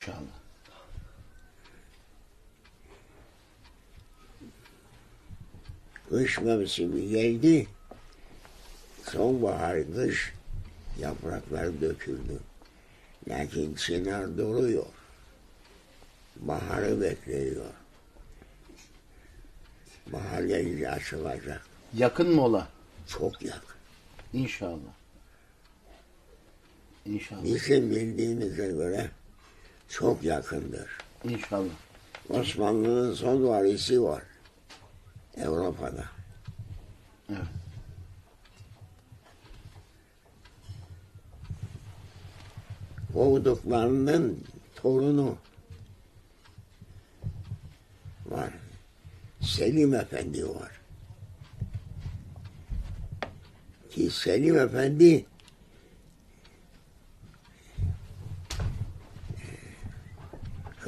İnşallah. Kış mevsimi geldi. Sonbahar, kış yapraklar döküldü. Lakin çınar duruyor. Baharı bekliyor. Bahar gelince açılacak. Yakın mı ola? Çok yakın. İnşallah. İnşallah. Bizim bildiğimize göre çok yakındır. İnşallah. Osmanlı'nın son varisi var. Avrupa'da. Evet. Kovduklarının torunu var. Selim Efendi var. Ki Selim Efendi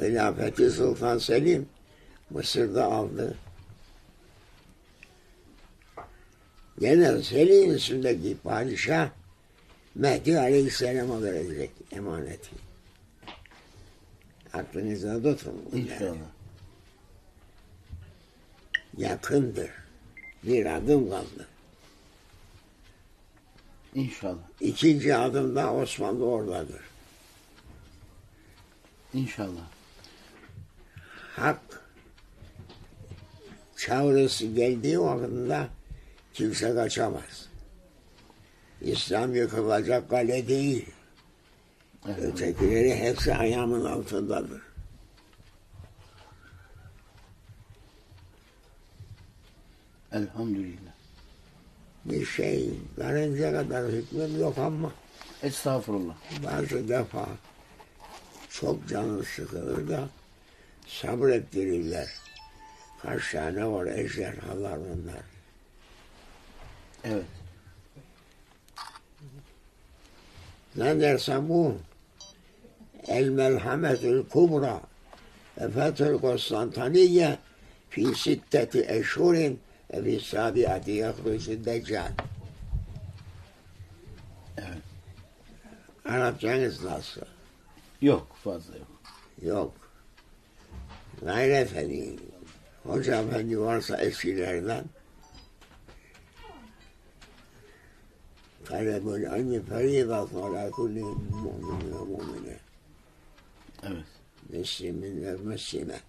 Hilafeti Sultan Selim Mısır'da aldı. Gene Selim üstündeki padişah Mehdi Aleyhisselam'a verecek emaneti. Aklınızda tutun. İnşallah. Yakındır. Bir adım kaldı. İnşallah. İkinci adımda Osmanlı oradadır. İnşallah. Hak çağrısı geldiği vakitinde kimse kaçamaz. İslam yıkılacak kale değil. Evet. Ötekileri hepsi ayağımın altındadır. Elhamdülillah. Bir şey varınca kadar hükmüm yok ama Estağfurullah. bazı defa çok canı sıkılır da sabrettirirler. Kaç tane var ejderhalar onlar. Evet. Ne dersen bu El Melhametül Kubra ve Fethül Konstantiniye fi sitteti eşhurin ve fi sabiati yakrucu deccal. Evet. Arapçanız nasıl? Yok fazla yok. Yok. Gayrı efendi. Hoca efendi varsa eskilerden talebul ilmi feridatun ala kulli mu'min ve mu'mine. Evet. Müslümin ve Müslüme.